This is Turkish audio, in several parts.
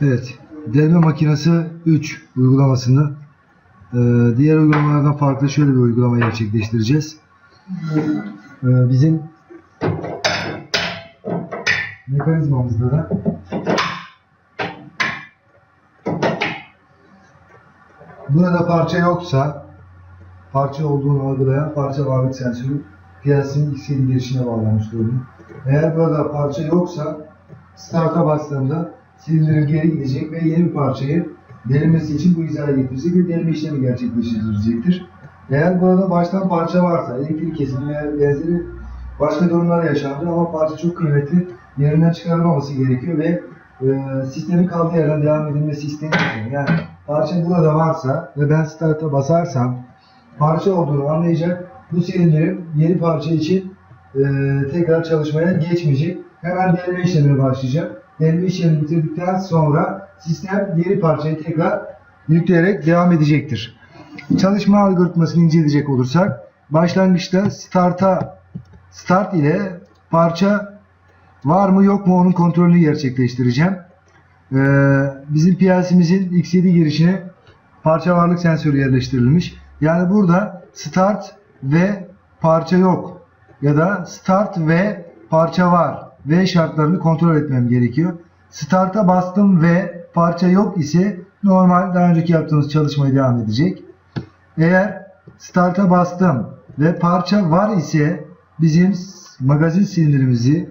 Evet. Delme makinesi 3 uygulamasını e, diğer uygulamalardan farklı şöyle bir uygulama gerçekleştireceğiz. E, bizim mekanizmamızda da burada parça yoksa parça olduğunu algılayan parça varlık sensörü piyasının XL girişine bağlanmış durumda. Eğer burada parça yoksa start'a bastığımda silindirin geri gidecek ve yeni bir parçayı delinmesi için bu hizaya getirecek ve delme işlemi gerçekleştirecektir. Eğer burada baştan parça varsa, elektrik kesimi veya benzeri başka durumlar yaşandı ama parça çok kıymetli, yerinden çıkarılmaması gerekiyor ve e, sistemin kaldığı yerden devam edilmesi isteniyorsa, yani parça burada varsa ve ben start'a basarsam parça olduğunu anlayacak, bu silindirin yeni parça için e, tekrar çalışmaya geçmeyecek. Hemen delme işlemine başlayacak. Delme işlemini bitirdikten sonra sistem yeni parçayı tekrar yükleyerek devam edecektir. Çalışma algoritmasını inceleyecek olursak başlangıçta start'a start ile parça var mı yok mu onun kontrolünü gerçekleştireceğim. Ee, bizim PLC'mizin X7 girişine parça varlık sensörü yerleştirilmiş. Yani burada start ve parça yok ya da start ve parça var ve şartlarını kontrol etmem gerekiyor. Start'a bastım ve parça yok ise normal daha önceki yaptığımız çalışmaya devam edecek. Eğer start'a bastım ve parça var ise bizim magazin silindirimizi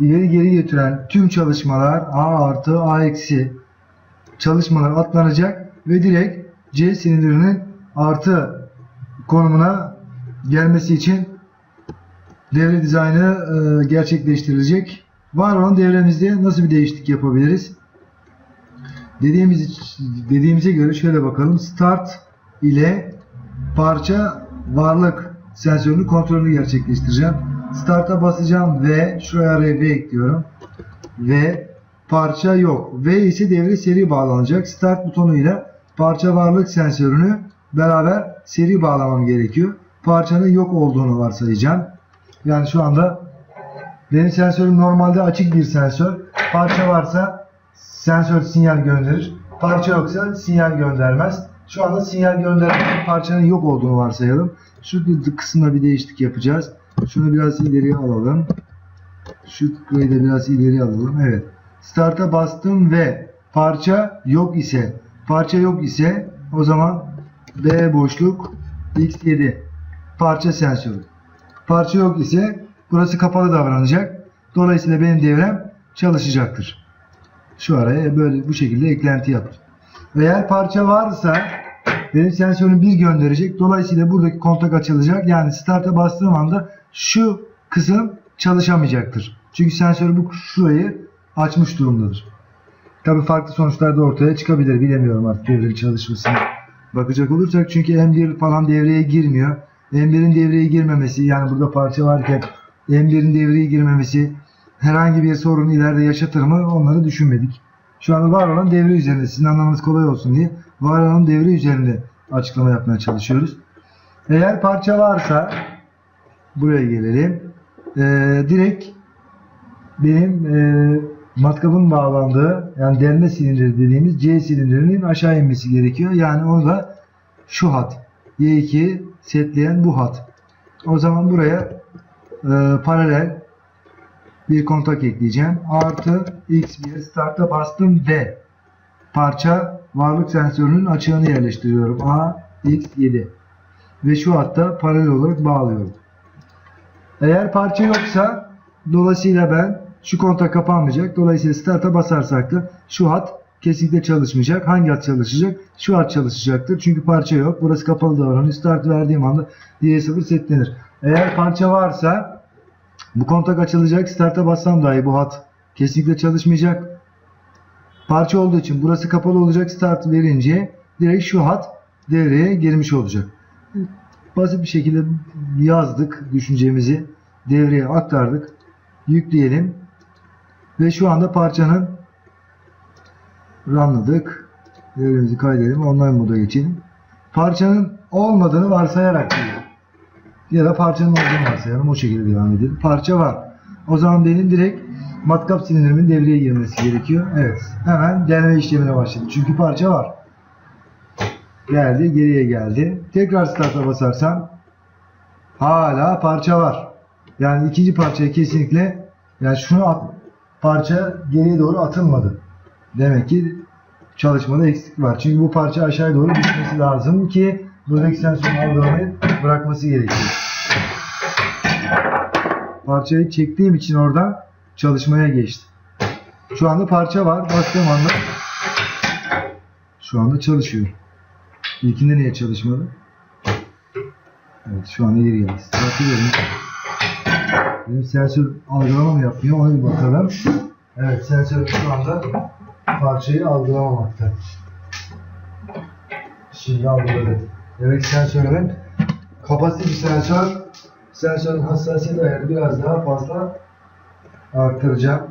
ileri geri götüren tüm çalışmalar A artı A eksi çalışmalar atlanacak ve direkt C silindirinin artı konumuna gelmesi için devre dizaynı e, gerçekleştirilecek. Var olan devremizde nasıl bir değişiklik yapabiliriz? Dediğimiz dediğimize göre şöyle bakalım. Start ile parça varlık sensörünün kontrolünü gerçekleştireceğim. Start'a basacağım ve şuraya RV ekliyorum. Ve parça yok. V ise devre seri bağlanacak. Start butonuyla parça varlık sensörünü beraber seri bağlamam gerekiyor. Parçanın yok olduğunu varsayacağım. Yani şu anda benim sensörüm normalde açık bir sensör. Parça varsa sensör sinyal gönderir. Parça yoksa sinyal göndermez. Şu anda sinyal gönderen parçanın yok olduğunu varsayalım. Şu kısımda bir değişiklik yapacağız. Şunu biraz ileriye alalım. Şu burayı da biraz ileri alalım. Evet. Start'a bastım ve parça yok ise parça yok ise o zaman B boşluk X7 parça sensörü. Parça yok ise burası kapalı davranacak. Dolayısıyla benim devrem çalışacaktır. Şu araya böyle bu şekilde eklenti yaptım. Eğer parça varsa benim sensörüm bir gönderecek. Dolayısıyla buradaki kontak açılacak. Yani start'a bastığım anda şu kısım çalışamayacaktır. Çünkü sensör bu şurayı açmış durumdadır. Tabi farklı sonuçlar da ortaya çıkabilir. Bilemiyorum artık devrenin çalışmasını. Bakacak olursak çünkü M1 falan devreye girmiyor. M1'in devreye girmemesi yani burada parça varken M1'in devreye girmemesi herhangi bir sorun ileride yaşatır mı onları düşünmedik. Şu anda var olan devre üzerinde sizin anlamanız kolay olsun diye var olan devre üzerinde açıklama yapmaya çalışıyoruz. Eğer parça varsa buraya gelelim. Ee, direkt benim e, matkabın bağlandığı yani delme silindiri dediğimiz C silindirinin aşağı inmesi gerekiyor. Yani onu şu hat Y2 setleyen bu hat. O zaman buraya e, paralel bir kontak ekleyeceğim. Artı X1 start'a bastım ve parça varlık sensörünün açığını yerleştiriyorum. A X7 ve şu hatta paralel olarak bağlıyorum. Eğer parça yoksa dolayısıyla ben şu kontak kapanmayacak. Dolayısıyla start'a basarsak da şu hat kesinlikle çalışmayacak. Hangi hat çalışacak? Şu hat çalışacaktır. Çünkü parça yok. Burası kapalı davranıyor. Start verdiğim anda D0 setlenir. Eğer parça varsa bu kontak açılacak. Start'a bassam dahi bu hat kesinlikle çalışmayacak. Parça olduğu için burası kapalı olacak. Start verince direkt şu hat devreye girmiş olacak. Basit bir şekilde yazdık düşüncemizi. Devreye aktardık. Yükleyelim. Ve şu anda parçanın runladık. Devremizi kaydedelim. Online moda geçelim. Parçanın olmadığını varsayarak. Ya da parçanın olduğunu varsayalım. O şekilde devam edelim. Parça var. O zaman benim direkt matkap silindirinin devreye girmesi gerekiyor. Evet. Hemen delme işlemine başladı. Çünkü parça var. Geldi, geriye geldi. Tekrar start'a basarsan hala parça var. Yani ikinci parçaya kesinlikle yani şunu at, parça geriye doğru atılmadı. Demek ki çalışmada eksik var. Çünkü bu parça aşağıya doğru düşmesi lazım ki buradaki sensörün algılamayı bırakması gerekiyor. Parçayı çektiğim için oradan çalışmaya geçti. Şu anda parça var. Bastığım anda şu anda çalışıyor. İlkinde niye çalışmadı? Evet şu anda geri geldi. Bakıyorum. Benim sensör algılama mı yapmıyor? Ona bir bakalım. Evet sensör şu anda parçayı algılamamakta. Şimdi algıladı. Demek kapasitif bir sensör. Sensörün hassasiyet ayarı biraz daha fazla arttıracağım.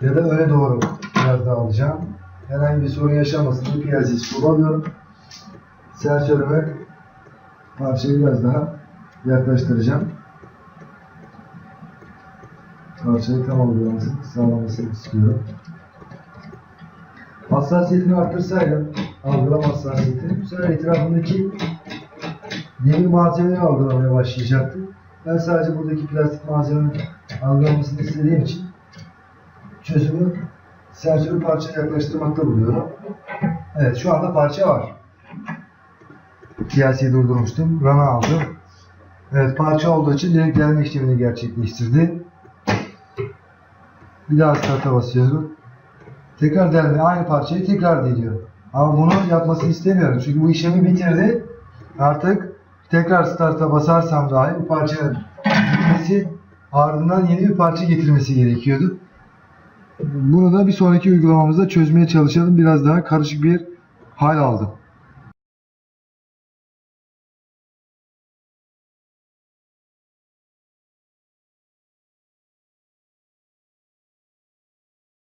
Ya da öne doğru biraz daha alacağım. Herhangi bir sorun yaşamasın diye piyazesi kullanıyorum. Sensörüme parçayı biraz daha yaklaştıracağım. Parçayı tam algılamasını sağlamasını istiyorum. Hassasiyetini arttırsaydım, algılama hassasiyetini, bu sefer etrafındaki yeni malzemeleri algılamaya başlayacaktı. Ben sadece buradaki plastik malzemenin algılamasını istediğim için çözümü sensörü parçaya yaklaştırmakta buluyorum. Evet şu anda parça var. Piyasayı durdurmuştum. Rana aldım. Evet parça olduğu için direkt gelme işlemini gerçekleştirdi. Bir daha start'a basıyorum. Tekrar delme aynı parçayı tekrar deliyor. Ama bunu yapmasını istemiyorum. Çünkü bu işlemi bitirdi. Artık tekrar start'a basarsam dahi bu parçanın gitmesi ardından yeni bir parça getirmesi gerekiyordu. Bunu da bir sonraki uygulamamızda çözmeye çalışalım. Biraz daha karışık bir hal aldı.